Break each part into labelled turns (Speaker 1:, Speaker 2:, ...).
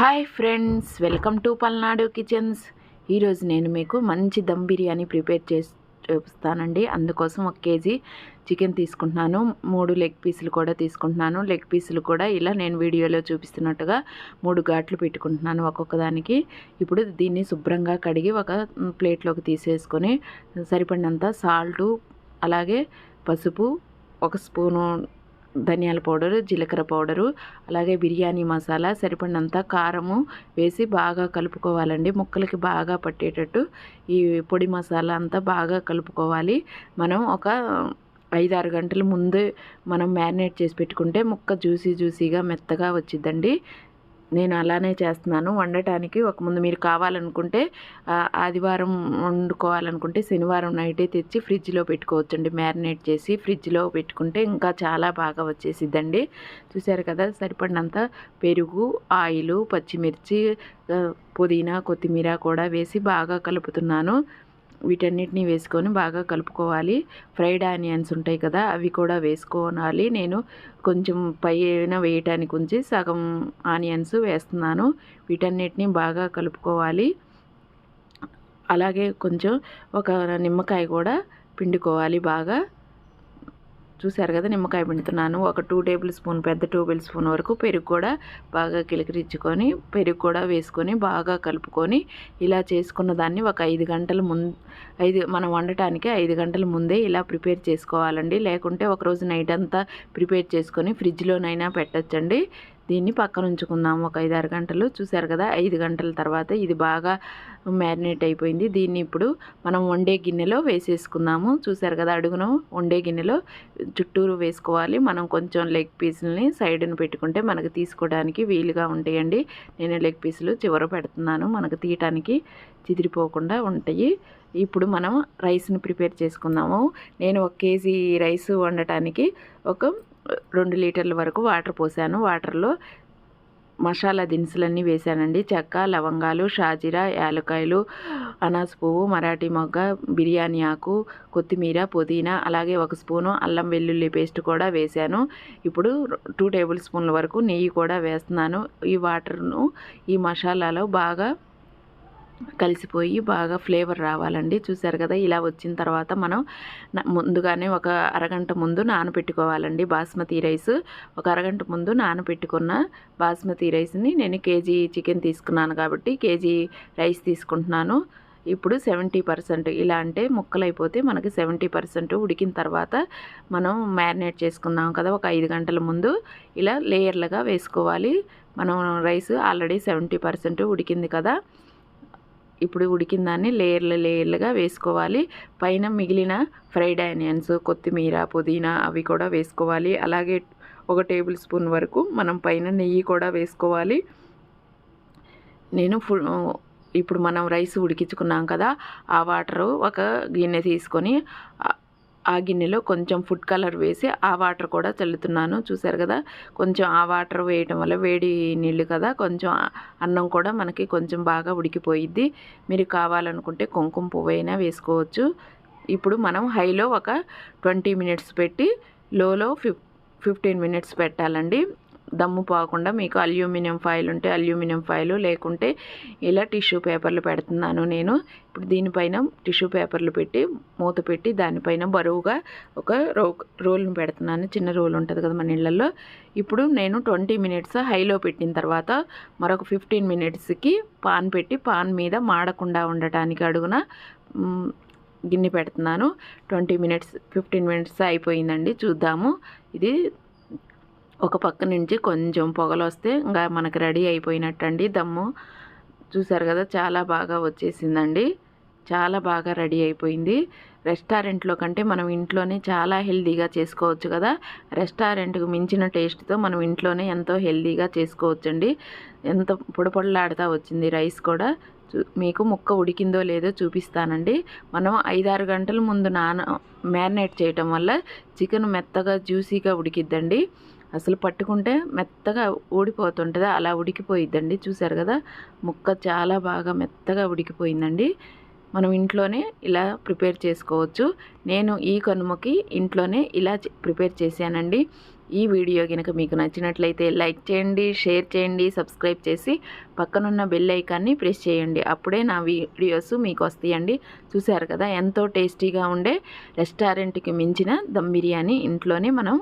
Speaker 1: Hi friends welcome to Palnadu kitchens. ఈరోజు నేను మీకు మంచి దమ్ బిర్యానీ ప్రిపేర్ చేసి చూపిస్తానండి. అందుకోసం ఒక కేజీ చికెన్ తీసుకుంటున్నాను. మూడు లెగ్ పీసులు కూడా తీసుకుంటున్నాను. లెగ్ పీసులు కూడా ఇలా నేను వీడియోలో చూపిస్తున్నట్టుగా మూడు ఘాట్లు పెట్టుకుంటున్నాను ఒక్కొక్క దానికి. ఇప్పుడు దీన్ని శుభ్రంగా కడిగి ఒక ప్లేట్లోకి తీసేసుకొని సరిపడినంత సాల్టు అలాగే పసుపు ఒక స్పూను ధనియాల పౌడరు జీలకర్ర పౌడరు అలాగే బిర్యానీ మసాలా సరిపడినంత కారము వేసి బాగా కలుపుకోవాలండి. ముక్కలకి బాగా పట్టేటట్టు ఈ పొడి మసాలా అంతా బాగా కలుపుకోవాలి. మనం ఒక ఐదు ఆరు గంటల ముందే మనం మ్యారినేట్ చేసి పెట్టుకుంటే ముక్క జ్యూసీ జ్యూసీగా మెత్తగా వచ్చిద్దండి. నేను అలానే చేస్తున్నాను. వండటానికి ఒక ముందు మీరు కావాలనుకుంటే ఆదివారం వండుకోవాలనుకుంటే శనివారం నైటే తెచ్చి ఫ్రిడ్జ్లో పెట్టుకోవచ్చండి. మ్యారినేట్ చేసి ఫ్రిడ్జ్లో పెట్టుకుంటే ఇంకా చాలా బాగా వచ్చేసిద్దండి. చూసారు కదా సరిపడినంత పెరుగు ఆయిల్ పచ్చిమిర్చి పుదీనా కొత్తిమీర కూడా వేసి బాగా కలుపుతున్నాను. వీటన్నిటిని వేసుకొని బాగా కలుపుకోవాలి. ఫ్రైడ్ ఆనియన్స్ ఉంటాయి కదా అవి కూడా వేసుకోవాలి. నేను కొంచెం పైన వేయటానికి ఉంచి సగం ఆనియన్స్ వేస్తున్నాను. వీటన్నిటిని బాగా కలుపుకోవాలి. అలాగే కొంచెం ఒక నిమ్మకాయ కూడా పిండుకోవాలి బాగా. చూశారు కదా నిమ్మకాయ పిండుతున్నాను. ఒక టూ టేబుల్ స్పూన్ పెద్ద టేబుల్ స్పూన్ వరకు పెరుగు కూడా బాగా కిలకరించుకొని పెరుగు కూడా వేసుకొని బాగా కలుపుకొని ఇలా చేసుకున్న దాన్ని ఒక ఐదు గంటల ముందు ఐదు మనం వండటానికి ఐదు గంటల ముందే ఇలా ప్రిపేర్ చేసుకోవాలండి. లేకుంటే ఒకరోజు నైట్ అంతా ప్రిపేర్ చేసుకొని ఫ్రిడ్జ్లోనైనా పెట్టచ్చండి. దీన్ని పక్కన ఉంచుకుందాం ఒక ఐదు ఆరు గంటలు చూసారు కదా ఐదు గంటల తర్వాత ఇది బాగా మ్యారినేట్ అయిపోయింది. దీన్ని ఇప్పుడు మనం వండే గిన్నెలో వేసేసుకుందాము. చూసారు కదా అడుగును వండే గిన్నెలో చుట్టూరు వేసుకోవాలి. మనం కొంచెం లెగ్ పీసులని సైడ్ని పెట్టుకుంటే మనకు తీసుకోవడానికి వీలుగా ఉంటాయండి. నేను లెగ్ పీసులు చివర పెడుతున్నాను. మనకు తీయటానికి చిదిరిపోకుండా ఉంటాయి. ఇప్పుడు మనం రైస్ని ప్రిపేర్ చేసుకుందాము. నేను ఒక కేజీ రైస్ వండటానికి ఒక రెండు లీటర్ల వరకు వాటర్ పోసాను. వాటర్లో మసాలా దినుసులన్నీ వేసానండి. చెక్క లవంగాలు షాజీరా యాలకాయలు అనాస పువ్వు మరాఠీ మొగ్గ బిర్యానీ ఆకు కొత్తిమీర పుదీనా అలాగే ఒక స్పూను అల్లం వెల్లుల్లి పేస్ట్ కూడా వేశాను ఇప్పుడు టూ టేబుల్ స్పూన్ల వరకు నెయ్యి కూడా వేస్తున్నాను. ఈ వాటర్ను ఈ మసాలాలో బాగా కలిసిపోయి బాగా ఫ్లేవర్ రావాలండి. చూసారు కదా ఇలా వచ్చిన తర్వాత మనం ముందుగానే ఒక అరగంట ముందు నానబెట్టుకోవాలండి బాస్మతి రైస్. ఒక అరగంట ముందు నానబెట్టుకున్న బాస్మతి రైస్ని నేను కేజీ చికెన్ తీసుకున్నాను కాబట్టి కేజీ రైస్ తీసుకుంటున్నాను. ఇప్పుడు సెవెంటీ పర్సెంట్ ఇలా అంటే ముక్కలు అయిపోతే మనకి సెవెంటీ పర్సెంట్ ఉడికిన తర్వాత మనం మ్యారినేట్ చేసుకున్నాం కదా ఒక ఐదు గంటల ముందు ఇలా లేయర్లుగా వేసుకోవాలి. మనం రైస్ ఆల్రెడీ సెవెంటీ పర్సెంట్ ఉడికింది కదా. ఇప్పుడు ఉడికిన దాన్ని లేయర్లు లేయర్లుగా వేసుకోవాలి. పైన మిగిలిన ఫ్రైడ్ ఆనియన్స్ కొత్తిమీర పుదీనా అవి కూడా వేసుకోవాలి. అలాగే ఒక టేబుల్ స్పూన్ వరకు మనం పైన నెయ్యి కూడా వేసుకోవాలి. నేను ఫుల్ ఇప్పుడు మనం రైస్ ఉడికించుకున్నాం కదా ఆ వాటరు ఒక గిన్నె తీసుకొని ఆ గిన్నెలో కొంచెం ఫుడ్ కలర్ వేసి ఆ వాటర్ కూడా చల్లుతున్నాను. చూసారు కదా? కొంచెం ఆ వాటర్ వేయటం వల్ల వేడి నీళ్ళు కదా? కొంచెం అన్నం కూడా మనకి కొంచెం బాగా ఉడికిపోయిద్ది. మీరు కావాలనుకుంటే కుంకుమ పువ్వు అయినా వేసుకోవచ్చు. ఇప్పుడు మనం హైలో ఒక ట్వంటీ మినిట్స్ పెట్టి లోలో ఫిఫ్ ఫిఫ్టీన్ మినిట్స్ పెట్టాలండి. దమ్ము పోకుండా మీకు అల్యూమినియం ఫాయిల్ ఉంటే అల్యూమినియం ఫాయిల్ లేకుంటే ఇలా టిష్యూ పేపర్లు పెడుతున్నాను నేను. ఇప్పుడు దీనిపైన టిష్యూ పేపర్లు పెట్టి మూత పెట్టి దానిపైన బరువుగా ఒక రో రోల్ని పెడుతున్నాను. చిన్న రోల్ ఉంటుంది కదా మన ఇళ్ళల్లో. ఇప్పుడు నేను ట్వంటీ మినిట్స్ హైలో పెట్టిన తర్వాత మరొక ఫిఫ్టీన్ మినిట్స్కి పాన్ పెట్టి పాన్ మీద మాడకుండా ఉండటానికి అడుగున గిన్నె పెడుతున్నాను. ట్వంటీ మినిట్స్ ఫిఫ్టీన్ మినిట్స్ అయిపోయిందండి. చూద్దాము. ఇది ఒక పక్క నుంచి కొంచెం పొగలు వస్తే ఇంకా మనకు రెడీ అయిపోయినట్టండి దమ్ము. చూసారు కదా చాలా బాగా వచ్చేసిందండి. చాలా బాగా రెడీ అయిపోయింది. రెస్టారెంట్లో కంటే మనం ఇంట్లోనే చాలా హెల్దీగా చేసుకోవచ్చు కదా. రెస్టారెంట్కి మించిన టేస్ట్తో మనం ఇంట్లోనే ఎంతో హెల్దీగా చేసుకోవచ్చండి. ఎంత పొడపొడలాడుతూ వచ్చింది రైస్ కూడా. మీకు ముక్క ఉడికిందో లేదో చూపిస్తానండి. మనం ఐదారు గంటల ముందు నాన మ్యారినేట్ చేయటం వల్ల చికెన్ మెత్తగా జ్యూసీగా ఉడికిద్దండి. అసలు పట్టుకుంటే మెత్తగా ఊడిపోతుంటుంది అలా ఉడికిపోయిద్దండి. చూసారు కదా ముక్క చాలా బాగా మెత్తగా ఉడికిపోయిందండి. మనం ఇంట్లోనే ఇలా ప్రిపేర్ చేసుకోవచ్చు. నేను ఈ కనుమకి ఇంట్లోనే ఇలా ప్రిపేర్ చేశానండి. ఈ వీడియో కనుక మీకు నచ్చినట్లయితే లైక్ చేయండి షేర్ చేయండి సబ్స్క్రైబ్ చేసి పక్కనున్న బెల్ ఐకాన్ని ప్రెస్ చేయండి. అప్పుడే నా వీడియోస్ మీకు వస్తాయండి. చూశారు కదా ఎంతో టేస్టీగా ఉండే రెస్టారెంట్కి మించిన దమ్ బిర్యానీ ఇంట్లోనే మనం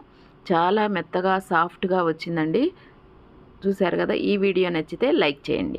Speaker 1: చాలా మెత్తగా సాఫ్ట్గా వచ్చిందండి. చూశారు కదా ఈ వీడియో నచ్చితే లైక్ చేయండి.